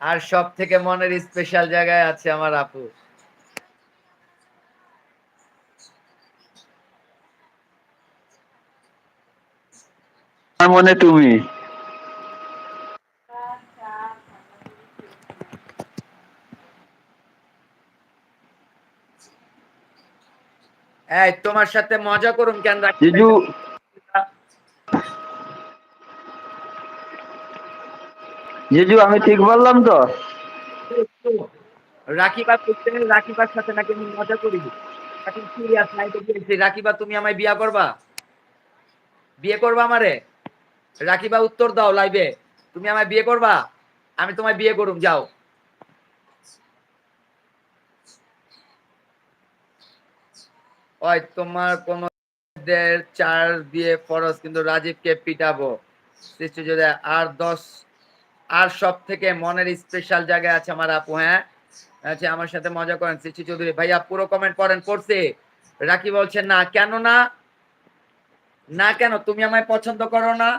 আর সব থেকে মনের স্পেশাল জায়গায় আছে আমার আপু। মনে তুমি? এই তোমার সাথে মজা করুন কেন রাখি জিজু, আমি ঠিক বললাম তো? রাখিবা করতে রাখিবার সাথে নাকি আমি মজা করি। এখন সিরিয়াস নাইতে গিয়েছি রাখিবা তুমি আমায় বিয়া করবা? বিয়ে করবা আমারে? রাখিবা উত্তর দাও লাইভে তুমি আমায় বিয়ে করবা? আমি তোমায় বিয়ে করুম, যাও। ওই তোমার কোন চার দিয়ে ফরজ, কিন্তু রাজীবকে পিটাবো। সৃষ্টি যদি আর দশ আর সব থেকে মনের স্পেশাল জায়গায় আছে আমার আপু হ্যাঁ? আচ্ছা আমার সাথে মজা করেন সৃষ্টি চৌধুরী। ভাইয়া, পুরো কমেন্ট করেন করছে রাকি বলছে, না, কেন না? না কেন? তুমি আমায় পছন্দ করো না?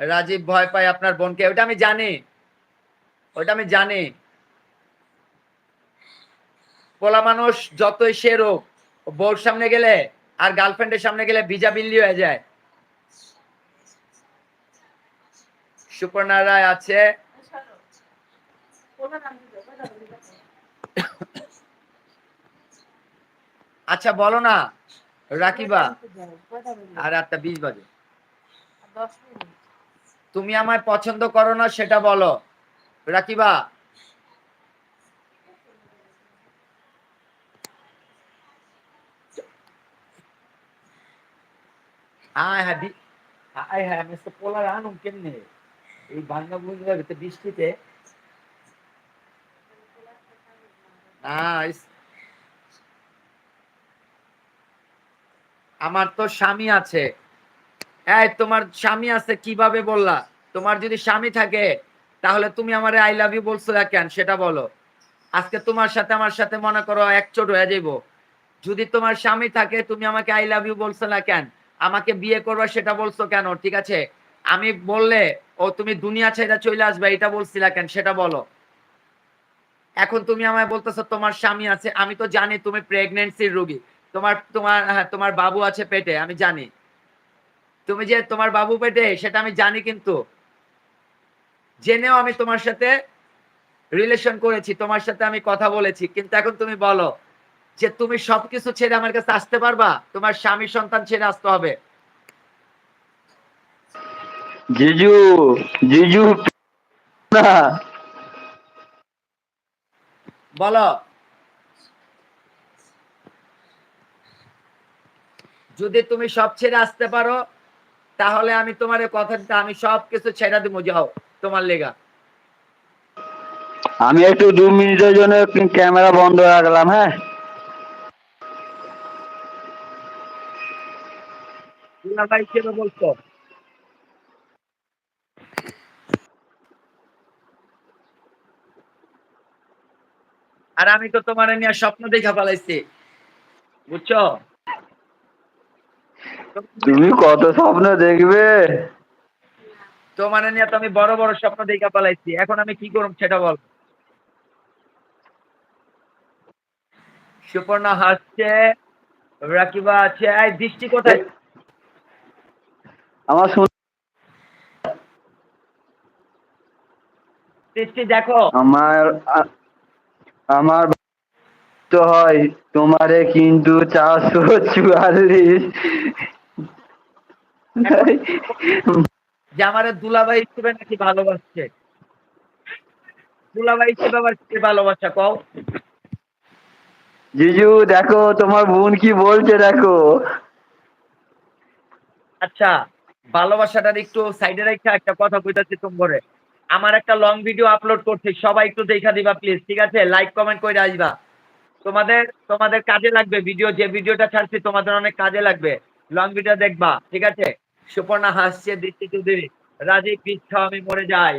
রাজীব ভয় পায় আপনার বোনকে। ওটা আমি জানি। ওটা আমি জানি। পোলা মানুষ যতই সে রোগ বউর সামনে গেলে আর গার্লফ্রেন্ডের সামনে গেলে ভিজা বিল্লি হয়ে যায়। সুপর্ণা রায় আছে। আচ্ছা বলো না। রাকিবা। আর আটটা বিশ বাজে। তুমি আমায় পছন্দ করো না, সেটা বলো। রাকিবা। হ্যাঁ হ্যাঁ আমি তো পোলার আনুম কেমনে? এই বাংলা বুঝলে বৃষ্টিতে আমার তো স্বামী আছে। এই, তোমার স্বামী আছে কীভাবে বললা? তোমার যদি স্বামী থাকে, তাহলে তুমি আমার আই লাভ ইউ বলছো কেন? সেটা বলো। আজকে তোমার সাথে, আমার সাথে মনে করো একচোট হয়ে যাইবো। যদি তোমার স্বামী থাকে, তুমি আমাকে আই লাভ ইউ বলছো না কেন? আমাকে বিয়ে করবা সেটা বলছো কেন? ঠিক আছে? আমি বললে, ও, তুমি দুনিয়া ছেড়ে চলে আসবে, এটা বলছিলা কেন? সেটা বলো। এখন তুমি আমায় বলতেছো, তোমার স্বামী আছে, আমি তো জানি তুমি প্রেগনেন্সির রোগী। তোমার তোমার হ্যাঁ তোমার বাবু আছে পেটে, আমি জানি। তুমি যে তোমার বাবু পেটে, সেটা আমি জানি কিন্তু। জেনেও আমি তোমার সাথে রিলেশন করেছি, তোমার সাথে আমি কথা বলেছি। কিন্তু এখন তুমি বলো যে, তুমি সবকিছু ছেড়ে আমার কাছে আসতে পারবা? তোমার স্বামী সন্তান ছেড়ে আসতে হবে। জিজু জিজু না। বলো। যদি তুমি সব ছেড়ে আসতে পারো তাহলে আমি তোমার কথাটা আমি সব কিছু ছেড়ে দিব যাও তোমার লেগা। আমি একটু দু মিনিটের জন্য ক্যামেরা বন্ধ রাখলাম হ্যাঁ? দুলাভাই হিসেবে বলছো? আর আমি তো তোমার নিয়ে স্বপ্ন দেখা ফেলাইছি। বুঝছ? তুমি কত স্বপ্ন দেখবে? তোমার নিয়ে তো আমি বড় বড় স্বপ্ন দেখা ফেলাইছি। এখন আমি কি করব সেটা বল। সুপর্ণা হাসছে রাকিবা আছে। এই দৃষ্টি কোথায়? আমার শুন দৃষ্টি দেখো। আমার আমার তো হয় তোমারে কিন্তু চারশো চুয়াল্লিশ। যে আমার দুলাভাই হিসেবে নাকি ভালোবাসছে। দুলাভাই হিসেবে আবার কে ভালোবাসা কও? জিজু দেখো তোমার বোন কি বলছে দেখো। আচ্ছা ভালোবাসাটার একটু সাইডে রেখে একটা কথা কইতাছি তোমারে। আমার একটা লং ভিডিও আপলোড করছি, সবাই একটু দেখা দিবা প্লিজ ঠিক আছে? লাইক কমেন্ট করে আসবা। তোমাদের তোমাদের কাজে লাগবে ভিডিও যে ভিডিওটা ছাড়ছি, তোমাদের অনেক কাজে লাগবে। লং ভিডিও দেখবা, ঠিক আছে? সুপর্ণা হাসছে দিচ্ছি চৌধুরী। রাজীব পিচ্ছা আমি মরে যাই।